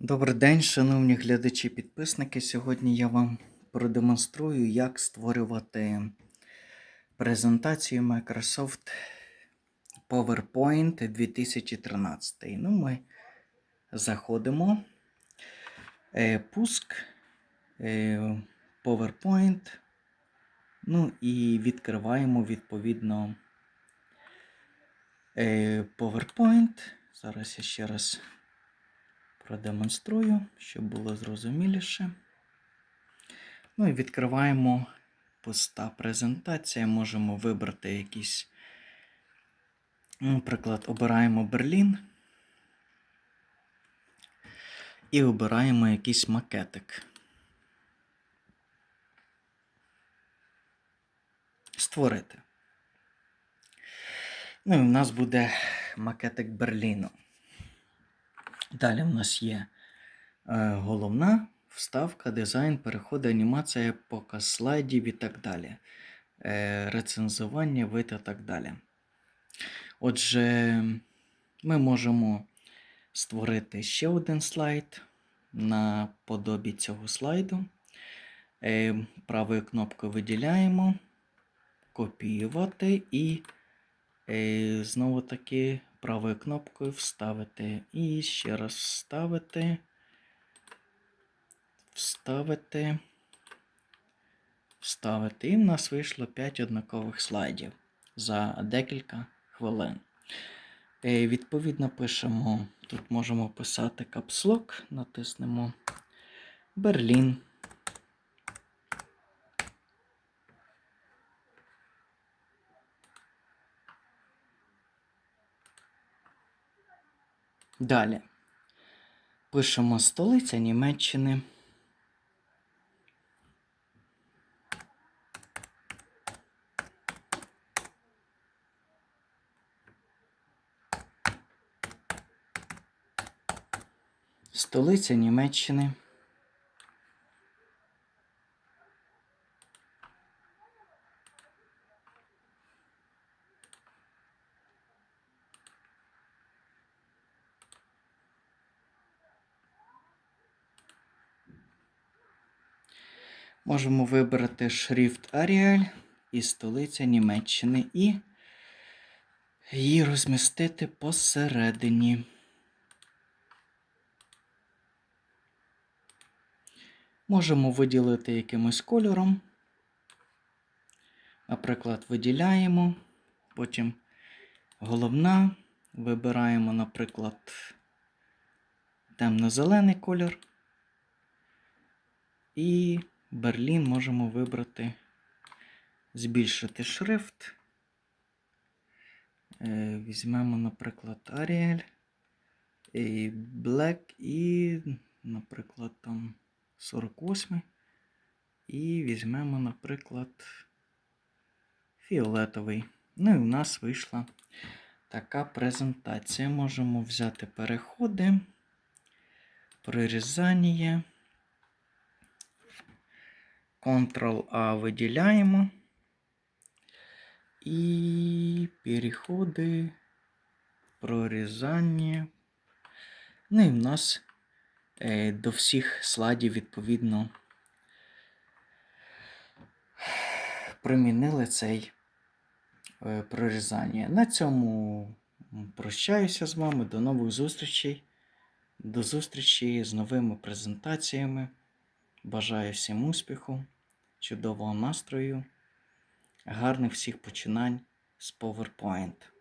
Добрий день, шановні глядачі підписники. Сьогодні я вам продемонструю, як створювати презентацію Microsoft PowerPoint 2013. Ну, ми заходимо. Е, Пуск е, PowerPoint. Ну і відкриваємо відповідно е, PowerPoint. Зараз я ще раз продемонструю, щоб було зрозуміліше. Ну і відкриваємо пуста презентація. Можемо вибрати якийсь, наприклад, обираємо Берлін. І обираємо якийсь макетик. Створити. Ну і в нас буде макетик Берліну. Далі в нас є е, головна вставка, дизайн, переходи, анімація, показ слайдів і так далі. Е, рецензування, вид і так далі. Отже, ми можемо створити ще один слайд на подобі цього слайду. Е, правою кнопкою виділяємо, копіювати і знову таки правою кнопкою вставити. І ще раз вставити. Вставити. Вставити. І в нас вийшло 5 однакових слайдів за декілька хвилин. Е, Відповідно, пишемо. Тут можемо писати капслок, натиснемо Берлін. Далі. Пишемо столиця Німеччини. Столиця Німеччини. Можемо вибрати шрифт Arial і столиця Німеччини і її розмістити посередині. Можемо виділити якимось кольором. Наприклад, виділяємо, потім головна, вибираємо, наприклад, темно-зелений кольор. І Берлін можемо вибрати, збільшити шрифт. Е, Візьмемо, наприклад, Arial, і Black і, наприклад, там 48. І візьмемо, наприклад, фіолетовий. Ну і в нас вийшла така презентація. Можемо взяти переходи, прорізання. Ctrl-A виділяємо. І переходи, прорізання. Ну і в нас е, до всіх слайдів, відповідно, примінили цей е, прорізання. На цьому прощаюся з вами. До нових зустрічей. До зустрічі з новими презентаціями. Бажаю всім успіху, чудового настрою, гарних всіх починань з PowerPoint.